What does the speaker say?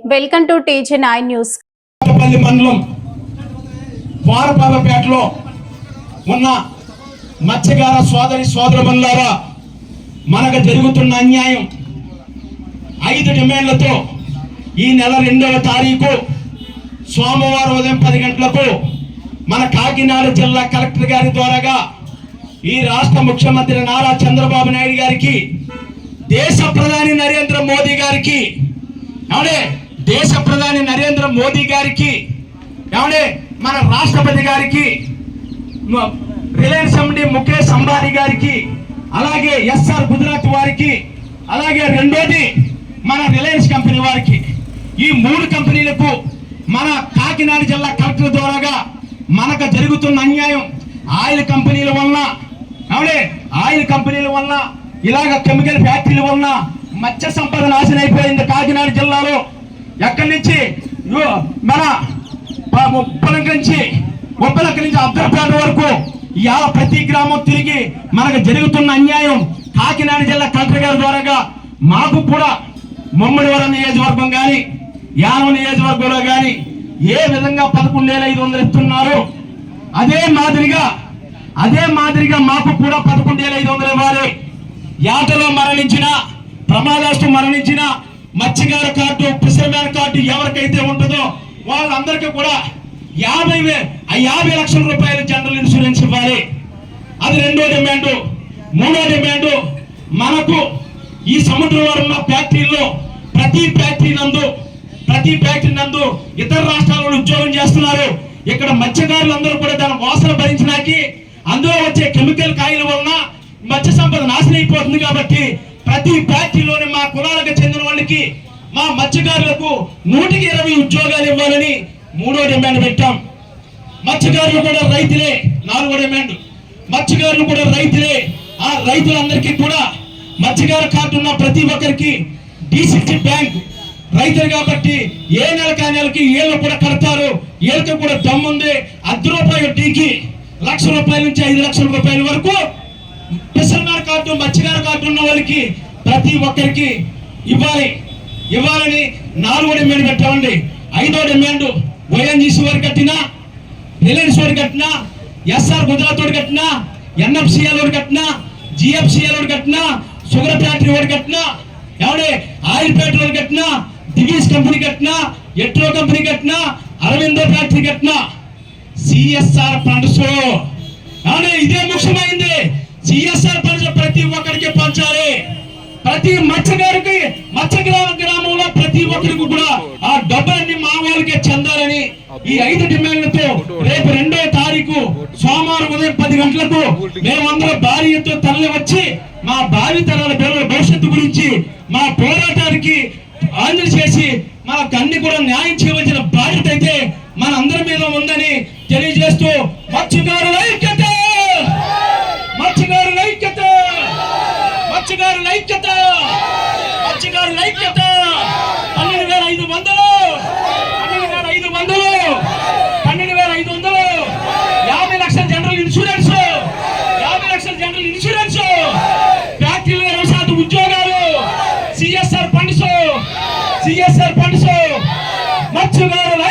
Welcome to TG nine news. మండలం వారపాలపేటలో ఉన్న మత్స్యకార సోదరి సోదరులారా మనకు జరుగుతున్న అన్యాయం. ఐదు డిమాండ్లతో ఈ నెల రెండవ తారీఖు సోమవారం ఉదయం పది గంటలకు మన కాకినాడ జిల్లా కలెక్టర్ గారి ద్వారాగా ఈ రాష్ట్ర ముఖ్యమంత్రి నారా చంద్రబాబు నాయుడు గారికి దేశ ప్రధాని నరేంద్ర మోదీ గారికి ఏమంటే దేశ ప్రధాని నరేంద్ర మోదీ గారికి ఏమంటే మన రాష్ట్రపతి గారికి రిలయన్స్ ఎండి ముఖేష్ అంబానీ గారికి అలాగే ఎస్ఆర్ గుజరాత్ వారికి అలాగే రెండోది మన రిలయన్స్ కంపెనీ వారికి. ఈ మూడు కంపెనీలకు మన కాకినాడ జిల్లా కలెక్టర్ ద్వారాగా మనకు జరుగుతున్న అన్యాయం ఆయిల్ కంపెనీల వలన అవునే ఆయిల్ కంపెనీల వలన ఇలాగ కెమికల్ ఫ్యాక్టరీల వలన మత్స్య సంపద నాశనం అయిపోయింది కాకినాడ జిల్లాలో. ఎక్కడి నుంచి? మన ప- నుంచి ఉప్పలంక నుంచి అబ్దర్పేట వరకు ఇవాళ ప్రతి గ్రామం తిరిగి మనకు జరుగుతున్న అన్యాయం కాకినాడ జిల్లా కలెక్టర్ గారి ద్వారాగా మాకు కూడా ముమ్మడివరం నియోజకవర్గం కానీ యానం నియోజకవర్గంలో కానీ ఏ విధంగా పదకొండు వేల ఐదు వందలు ఇస్తున్నారు అదే మాదిరిగా అదే మాదిరిగా మాకు కూడా పదకొండు వేల ఐదు వందలు ఇవ్వాలి. యాటలో మరణించిన ప్రమాదాస్తు మరణించిన మత్స్యకార కార్డు ఫిషర్మ్యాన్ కార్డు ఎవరికైతే ఉంటుందో వాళ్ళందరికీ కూడా యాభై ఆ యాభై లక్షల రూపాయలు జనరల్ ఇన్సూరెన్స్ ఇవ్వాలి. అది రెండో డిమాండ్. మూడో డిమాండ్ మనకు ఈ సముద్రంలో ఉన్న ఫ్యాక్టరీలో ప్రతి ఫ్యాక్టరీ నందు ప్రతి ఫ్యాక్టరీ నందు ఇతర రాష్ట్రాలలో ఉద్యోగం చేస్తున్నారు. ఇక్కడ మత్స్యకారులందరూ కూడా దాని వాసన భరించడానికి అందులో వచ్చే కెమికల్ కాయల వలన మత్స్య సంపద నాశనం అయిపోతుంది కాబట్టి ప్రతి ఫ్యాక్టరీలోని మా కులాలకు చెందిన వాళ్ళకి మా మత్స్యకారులకు నూటికి ఇరవై ఉద్యోగాలు ఇవ్వాలని మూడో డిమాండ్ పెట్టాం. మత్స్యకారులు కూడా రైతులే నాలుగో డిమాండ్. మత్స్యకారులు కూడా రైతులే ఆ రైతులందరికీ కూడా మత్స్యకార కార్డు ఉన్న ప్రతి ఒక్కరికి డిసిసి బ్యాంక్ రైతులు కాబట్టి ఏ నెల కా నెలకి ఏళ్ళు కూడా కడతారు. ఏళ్ళకి కూడా దమ్ముంది. అర్ధ రూపాయలు టీకి లక్ష రూపాయల నుంచి ఐదు లక్షల రూపాయల వరకు ఫిషర్మ్యాన్ కార్డు మత్స్యకార కార్డు ఉన్న వాళ్ళకి ప్రతి ఒక్కరికి ఇవ్వాలి. ఇవ్వాలని నాలుగో డిమాండ్ పెట్టామండి. ఐదో డిమాండ్ వైఎన్జీసీ వారు కట్టినా రిలయన్స్ వాడు కట్టినా ఎస్ఆర్ గుజరాత్ వాడు కట్టినా ఎన్ఎఫ్సిఎల్ వాడు కట్టినా జిఎఫ్సిఎల్ వాడు కట్టినా షుగర్ ఫ్యాక్టరీ వాడు కట్టినా ఎవడే ఆయిల్ ఫ్యాక్టరీ వాడు కట్టినా దివీస్ కంపెనీ కట్టినా ఎట్రో కంపెనీ కట్టినా అరవిందో ఫ్యాక్టరీ కట్టినా సిఎస్ఆర్ ఫండ్స్ అవునే ఇదే ముఖ్యమైంది. సిఎస్ఆర్ ఫండ్స్ ప్రతి ఒక్కరికి పంచాలి. ప్రతి మత్స్యగారికి మత్స్య గ్రామ గ్రామంలో ప్రతి ఒక్కరికి కూడా ఆ డబ్బులన్నీ మా వాళ్ళకే చెందాలని ఈ ఐదు డిమాండ్లతో రేపు రెండో తారీఖు సోమవారం ఉదయం పది గంటలకు మేమందరం భారీ ఎత్తున తరలి వచ్చి మా భావి తరాల పిల్లల భవిష్యత్తు గురించి మా పోరాటానికి ఆంధ్ర చేసి మాకు అన్ని కూడా న్యాయం చేయవలసిన బాధ్యత అయితే మన అందరి మీద ఉందని తెలియజేస్తూ మత్స్యకారులు సిఎస్ఆర్ ఫండ్స్ మత్స్యకారుల